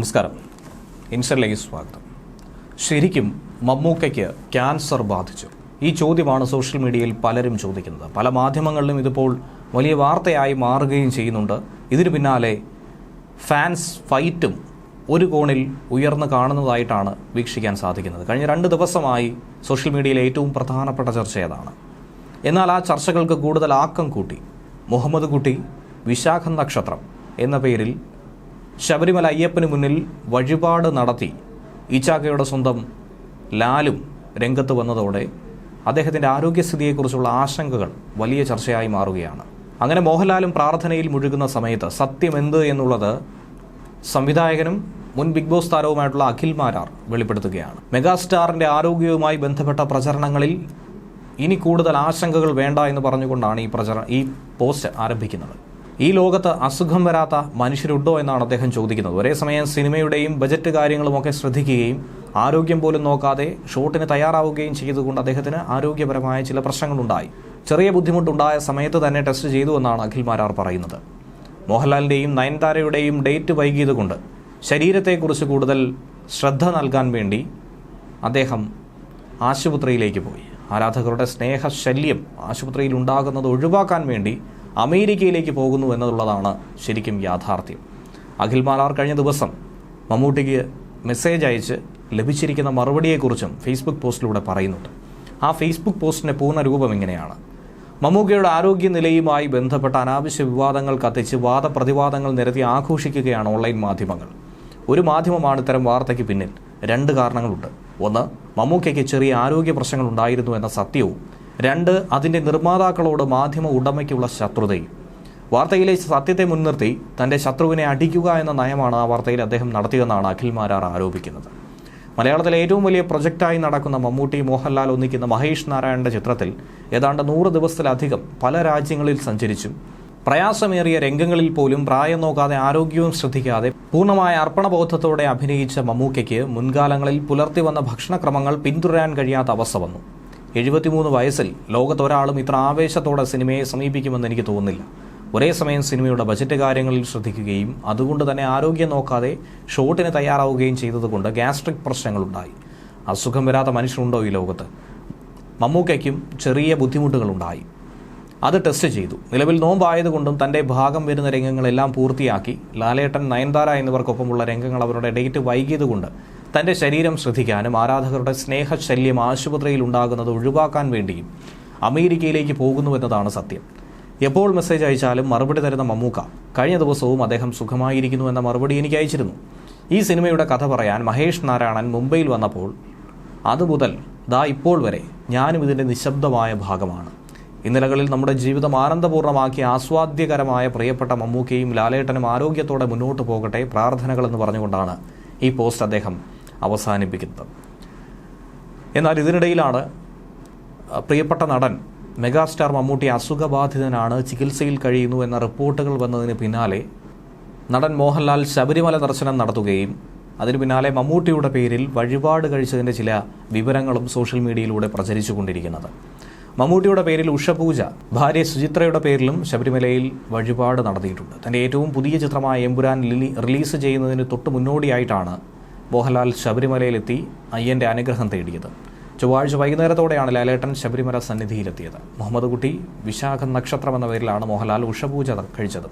നമസ്കാരം. ഇൻസറിലേക്ക് സ്വാഗതം. ശരിക്കും മമ്മൂക്കയ്ക്ക് ക്യാൻസർ ബാധിച്ചു. ഈ ചോദ്യമാണ് സോഷ്യൽ മീഡിയയിൽ പലരും ചോദിക്കുന്നത്. പല മാധ്യമങ്ങളിലും ഇതിപ്പോൾ വലിയ വാർത്തയായി മാറുകയും ചെയ്യുന്നുണ്ട്. ഇതിനു പിന്നാലെ ഫാൻസ് ഫൈറ്റും ഒരു കോണിൽ ഉയർന്നു കാണുന്നതായിട്ടാണ് വീക്ഷിക്കാൻ സാധിക്കുന്നത്. കഴിഞ്ഞ രണ്ട് ദിവസമായി സോഷ്യൽ മീഡിയയിലെ ഏറ്റവും പ്രധാനപ്പെട്ട ചർച്ച ഏതാണ്? എന്നാൽ ആ ചർച്ചകൾക്ക് കൂടുതൽ ആക്കം കൂട്ടി. മുഹമ്മദ് കുട്ടി വിശാഖ നക്ഷത്രം എന്ന പേരിൽ ശബരിമല അയ്യപ്പന് മുന്നിൽ വഴിപാട് നടത്തി ഈച്ചാക്കയുടെ സ്വന്തം ലാലും രംഗത്ത് വന്നതോടെ അദ്ദേഹത്തിന്റെ ആരോഗ്യസ്ഥിതിയെക്കുറിച്ചുള്ള ആശങ്കകൾ വലിയ ചർച്ചയായി മാറുകയാണ്. അങ്ങനെ മോഹൻലാലും പ്രാർത്ഥനയിൽ മുഴുകുന്ന സമയത്ത് സത്യം എന്ത് എന്നുള്ളത് സംവിധായകനും മുൻ ബിഗ് ബോസ് താരവുമായിട്ടുള്ള അഖിൽ മാരാർ വെളിപ്പെടുത്തുകയാണ്. മെഗാസ്റ്റാറിന്റെ ആരോഗ്യവുമായി ബന്ധപ്പെട്ട പ്രചരണങ്ങളിൽ ഇനി കൂടുതൽ ആശങ്കകൾ വേണ്ട എന്ന് പറഞ്ഞുകൊണ്ടാണ് ഈ പ്രചരണം ഈ പോസ്റ്റ് ആരംഭിക്കുന്നത്. ഈ ലോകത്ത് അസുഖം വരാത്ത മനുഷ്യരുണ്ടോ എന്നാണ് അദ്ദേഹം ചോദിക്കുന്നത്. ഒരേ സമയം സിനിമയുടെയും ബജറ്റ് കാര്യങ്ങളുമൊക്കെ ശ്രദ്ധിക്കുകയും ആരോഗ്യം പോലും നോക്കാതെ ഷൂട്ടിന് തയ്യാറാവുകയും ചെയ്തുകൊണ്ട് അദ്ദേഹത്തിന് ആരോഗ്യപരമായ ചില പ്രശ്നങ്ങളുണ്ടായി. ചെറിയ ബുദ്ധിമുട്ടുണ്ടായ സമയത്ത് തന്നെ ടെസ്റ്റ് ചെയ്തു എന്നാണ് അഖിൽ മാരാർ പറയുന്നത്. മോഹൻലാലിന്റെയും നയൻതാരയുടെയും ഡേറ്റ് വൈകിയതുകൊണ്ട് ശരീരത്തെക്കുറിച്ച് കൂടുതൽ ശ്രദ്ധ നൽകാൻ വേണ്ടി അദ്ദേഹം ആശുപത്രിയിലേക്ക് പോയി. ആരാധകരുടെ സ്നേഹശല്യം ആശുപത്രിയിൽ ഉണ്ടാകുന്നത് ഒഴിവാക്കാൻ വേണ്ടി അമേരിക്കയിലേക്ക് പോകുന്നു എന്നുള്ളതാണ് ശരിക്കും യാഥാർത്ഥ്യം. അഖിൽ മാലാർ കഴിഞ്ഞ ദിവസം മമ്മൂട്ടിക്ക് മെസ്സേജ് അയച്ച് ലഭിച്ചിരിക്കുന്ന മറുപടിയെക്കുറിച്ചും ഫേസ്ബുക്ക് പോസ്റ്റിലൂടെ പറയുന്നുണ്ട്. ആ ഫേസ്ബുക്ക് പോസ്റ്റിന്റെ പൂർണ രൂപം ഇങ്ങനെയാണ്. മമ്മൂക്കയുടെ ആരോഗ്യനിലയുമായി ബന്ധപ്പെട്ട അനാവശ്യ വിവാദങ്ങൾ കത്തിച്ച് വാദപ്രതിവാദങ്ങൾ നിരത്തി ആഘോഷിക്കുകയാണ് ഓൺലൈൻ മാധ്യമങ്ങൾ. ഒരു മാധ്യമമാണ് ഇത്തരം വാർത്തയ്ക്ക് പിന്നിൽ. രണ്ട് കാരണങ്ങളുണ്ട്. ഒന്ന് മമ്മൂക്കയ്ക്ക് ചെറിയ ആരോഗ്യ പ്രശ്നങ്ങൾ ഉണ്ടായിരുന്നു എന്ന സത്യവും. രണ്ട് അതിന്റെ നിർമ്മാതാക്കളോട് മാധ്യമ ഉടമയ്ക്കുള്ള ശത്രുതയും വാർത്തയിലെ സത്യത്തെ മുൻനിർത്തി തന്റെ ശത്രുവിനെ അടിക്കുക എന്ന നയമാണ് ആ വാർത്തയിൽ അദ്ദേഹം നടത്തിയതെന്നാണ് അഖിൽ മാരാർ ആരോപിക്കുന്നത്. മലയാളത്തിലെ ഏറ്റവും വലിയ പ്രൊജക്റ്റായി നടക്കുന്ന മമ്മൂട്ടി മോഹൻലാൽ ഒന്നിക്കുന്ന മഹേഷ് നാരായണന്റെ ചിത്രത്തിൽ ഏതാണ്ട് നൂറ് ദിവസത്തിലധികം പല രാജ്യങ്ങളിൽ സഞ്ചരിച്ചും. പ്രയാസമേറിയ രംഗങ്ങളിൽ പോലും പ്രായം നോക്കാതെ ആരോഗ്യവും ശ്രദ്ധിക്കാതെ പൂർണമായ അർപ്പണബോധത്തോടെ അഭിനയിച്ച മമ്മൂക്കയ്ക്ക് മുൻകാലങ്ങളിൽ പുലർത്തി വന്ന ഭക്ഷണക്രമങ്ങൾ പിന്തുടരാൻ കഴിയാത്ത അവസ്ഥ വന്നു. എഴുപത്തിമൂന്ന് വയസ്സിൽ ലോകത്തൊരാളും ഇത്ര ആവേശത്തോടെ സിനിമയെ സമീപിക്കുമെന്ന് എനിക്ക് തോന്നുന്നില്ല. ഒരേ സമയം സിനിമയുടെ ബജറ്റ് കാര്യങ്ങളിൽ ശ്രദ്ധിക്കുകയും അതുകൊണ്ട് തന്നെ ആരോഗ്യം നോക്കാതെ ഷോട്ടിന് തയ്യാറാവുകയും ചെയ്തതുകൊണ്ട് ഗ്യാസ്ട്രിക് പ്രശ്നങ്ങളുണ്ടായി. അസുഖം വരാത്ത മനുഷ്യരുണ്ടോ ഈ ലോകത്ത്? മമ്മൂക്കയ്ക്കും ചെറിയ ബുദ്ധിമുട്ടുകളുണ്ടായി. അത് ടെസ്റ്റ് ചെയ്തു. നിലവിൽ നോമ്പായതുകൊണ്ടും തന്റെ ഭാഗം വരുന്ന രംഗങ്ങളെല്ലാം പൂർത്തിയാക്കി. ലാലേട്ടൻ നയൻതാര എന്നിവർക്കൊപ്പമുള്ള രംഗങ്ങൾ അവരുടെ ഡേറ്റ് വൈകിയതുകൊണ്ട് തന്റെ ശരീരം ശ്രദ്ധിക്കാനും ആരാധകരുടെ സ്നേഹശല്യം ആശുപത്രിയിൽ ഉണ്ടാകുന്നത് ഒഴിവാക്കാൻ വേണ്ടിയും അമേരിക്കയിലേക്ക് പോകുന്നുവെന്നതാണ് സത്യം. എപ്പോൾ മെസ്സേജ് അയച്ചാലും മറുപടി തരുന്ന മമ്മൂക്ക കഴിഞ്ഞ ദിവസവും അദ്ദേഹം സുഖമായിരിക്കുന്നു എന്ന മറുപടി എനിക്ക് അയച്ചിരുന്നു. ഈ സിനിമയുടെ കഥ പറയാൻ മഹേഷ് നാരായണൻ മുംബൈയിൽ വന്നപ്പോൾ അതുമുതൽ ദാ ഇപ്പോൾ വരെ ഞാനും ഇതിന്റെ നിശബ്ദമായ ഭാഗമാണ്. ഇന്നലകളിൽ നമ്മുടെ ജീവിതം ആനന്ദപൂർണമാക്കി ആസ്വാദ്യകരമായ പ്രിയപ്പെട്ട മമ്മൂക്കയും ലാലേട്ടനും ആരോഗ്യത്തോടെ മുന്നോട്ട് പോകട്ടെ പ്രാർത്ഥനകളെന്ന് പറഞ്ഞുകൊണ്ടാണ് ഈ പോസ്റ്റ് അദ്ദേഹം അവസാനിപ്പിക്കുന്നത്. എന്നാൽ ഇതിനിടയിലാണ് പ്രിയപ്പെട്ട നടൻ മെഗാസ്റ്റാർ മമ്മൂട്ടി അസുഖബാധിതനാണ് ചികിത്സയിൽ കഴിയുന്നു എന്ന റിപ്പോർട്ടുകൾ വന്നതിന് പിന്നാലെ നടൻ മോഹൻലാൽ ശബരിമല ദർശനം നടത്തുകയും അതിനു പിന്നാലെ മമ്മൂട്ടിയുടെ പേരിൽ വഴിപാട് കഴിച്ചതിന്റെ ചില വിവരങ്ങളും സോഷ്യൽ മീഡിയയിലൂടെ പ്രചരിച്ചുകൊണ്ടിരിക്കുന്നത് മമ്മൂട്ടിയുടെ പേരിൽ ഉഷപൂജ ഭാര്യ സുചിത്രയുടെ പേരിലും ശബരിമലയിൽ വഴിപാട് നടത്തിയിട്ടുണ്ട്. തന്റെ ഏറ്റവും പുതിയ ചിത്രമായ എമ്പുരാൻ റിലീസ് ചെയ്യുന്നതിന് തൊട്ട് മുന്നോടിയായിട്ടാണ് മോഹൻലാൽ ശബരിമലയിലെത്തി അയ്യന്റെ അനുഗ്രഹം തേടിയത്. ചൊവ്വാഴ്ച വൈകുന്നേരത്തോടെയാണ് ലാലേട്ടൻ ശബരിമല സന്നിധിയിലെത്തിയത്. മുഹമ്മദ് കുട്ടി വിശാഖ നക്ഷത്രം എന്ന പേരിലാണ് മോഹൻലാൽ ഉഷപൂജ കഴിച്ചത്.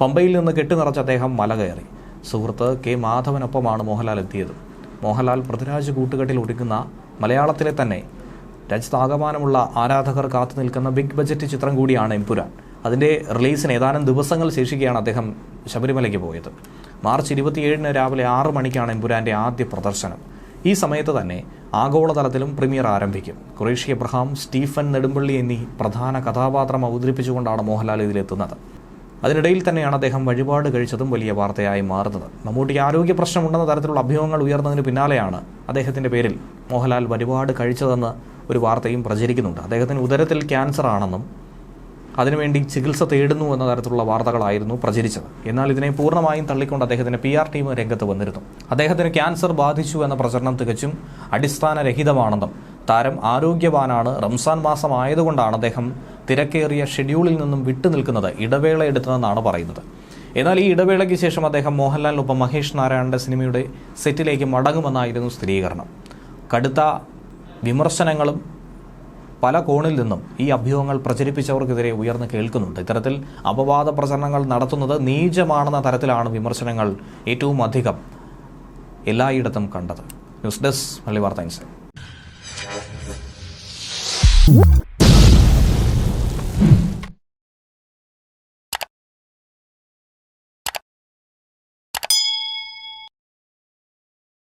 പമ്പയിൽ നിന്ന് കെട്ടിനിറച്ച അദ്ദേഹം മല കയറി. സുഹൃത്ത് കെ മാധവനൊപ്പമാണ് മോഹൻലാൽ എത്തിയത്. മോഹൻലാൽ പൃഥ്വിരാജ് കൂട്ടുകെട്ടിൽ ഒടുക്കുന്ന മലയാളത്തിലെ തന്നെ രാജ്യത്താകമാനമുള്ള ആരാധകർ കാത്തു നിൽക്കുന്ന ബിഗ് ബജറ്റ് ചിത്രം കൂടിയാണ് എംപുരാൻ. അതിന്റെ റിലീസിന് ഏതാനും ദിവസങ്ങൾ ശേഷിക്കുകയാണ് അദ്ദേഹം ശബരിമലയ്ക്ക് പോയത്. മാർച്ച് ഇരുപത്തിയേഴിന് രാവിലെ ആറ് മണിക്കാണ് എമ്പുരാന്റെ ആദ്യ പ്രദർശനം. ഈ സമയത്ത് തന്നെ ആഗോളതലത്തിലും പ്രീമിയർ ആരംഭിക്കും. ക്രൊയേഷ്യ എബ്രഹാം സ്റ്റീഫൻ നെടുമ്പള്ളി എന്നീ പ്രധാന കഥാപാത്രം അവതരിപ്പിച്ചുകൊണ്ടാണ് മോഹൻലാൽ ഇതിലെത്തുന്നത്. അതിനിടയിൽ തന്നെയാണ് അദ്ദേഹം വഴിപാട് കഴിച്ചതും വലിയ വാർത്തയായി മാറുന്നത്. മമ്മൂട്ടിക്ക് ആരോഗ്യ പ്രശ്നമുണ്ടെന്ന തരത്തിലുള്ള അഭ്യൂഹങ്ങൾ ഉയർന്നതിന് പിന്നാലെയാണ് അദ്ദേഹത്തിന്റെ പേരിൽ മോഹൻലാൽ വഴിപാട് കഴിച്ചതെന്ന് ഒരു വാർത്തയും പ്രചരിക്കുന്നുണ്ട്. അദ്ദേഹത്തിന് ഉദരത്തിൽ ക്യാൻസർ ആണെന്നും അതിനുവേണ്ടി ചികിത്സ തേടുന്നു എന്ന തരത്തിലുള്ള വാർത്തകളായിരുന്നു പ്രചരിച്ചത്. എന്നാൽ ഇതിനെ പൂർണമായും തള്ളിക്കൊണ്ട് അദ്ദേഹത്തിന് പി ആർ ടീം രംഗത്ത് വന്നിരുന്നു. അദ്ദേഹത്തിന് ക്യാൻസർ ബാധിച്ചു എന്ന പ്രചരണം തികച്ചും അടിസ്ഥാനരഹിതമാണെന്നും താരം ആരോഗ്യവാനാണ് റംസാൻ മാസം ആയതുകൊണ്ടാണ് അദ്ദേഹം തിരക്കേറിയ ഷെഡ്യൂളിൽ നിന്നും വിട്ടുനിൽക്കുന്നത് ഇടവേള എടുത്തതെന്നാണ് പറയുന്നത്. എന്നാൽ ഈ ഇടവേളയ്ക്ക് ശേഷം അദ്ദേഹം മോഹൻലാലിനൊപ്പം മഹേഷ് നാരായണന്റെ സിനിമയുടെ സെറ്റിലേക്ക് മടങ്ങുമെന്നായിരുന്നു സ്ഥിരീകരണം. കടുത്ത വിമർശനങ്ങളും പല കോണിൽ നിന്നും ഈ അഭ്യൂഹങ്ങൾ പ്രചരിപ്പിച്ചവർക്കെതിരെ ഉയർന്നു കേൾക്കുന്നുണ്ട്. ഇത്തരത്തിൽ അപവാദ പ്രചരണങ്ങൾ നടത്തുന്നത് നീചമാണെന്ന തരത്തിലാണ് വിമർശനങ്ങൾ ഏറ്റവും അധികം എല്ലായിടത്തും കണ്ടത്. ന്യൂസ് ഡെസ്ക് മല്ലി വാർത്ത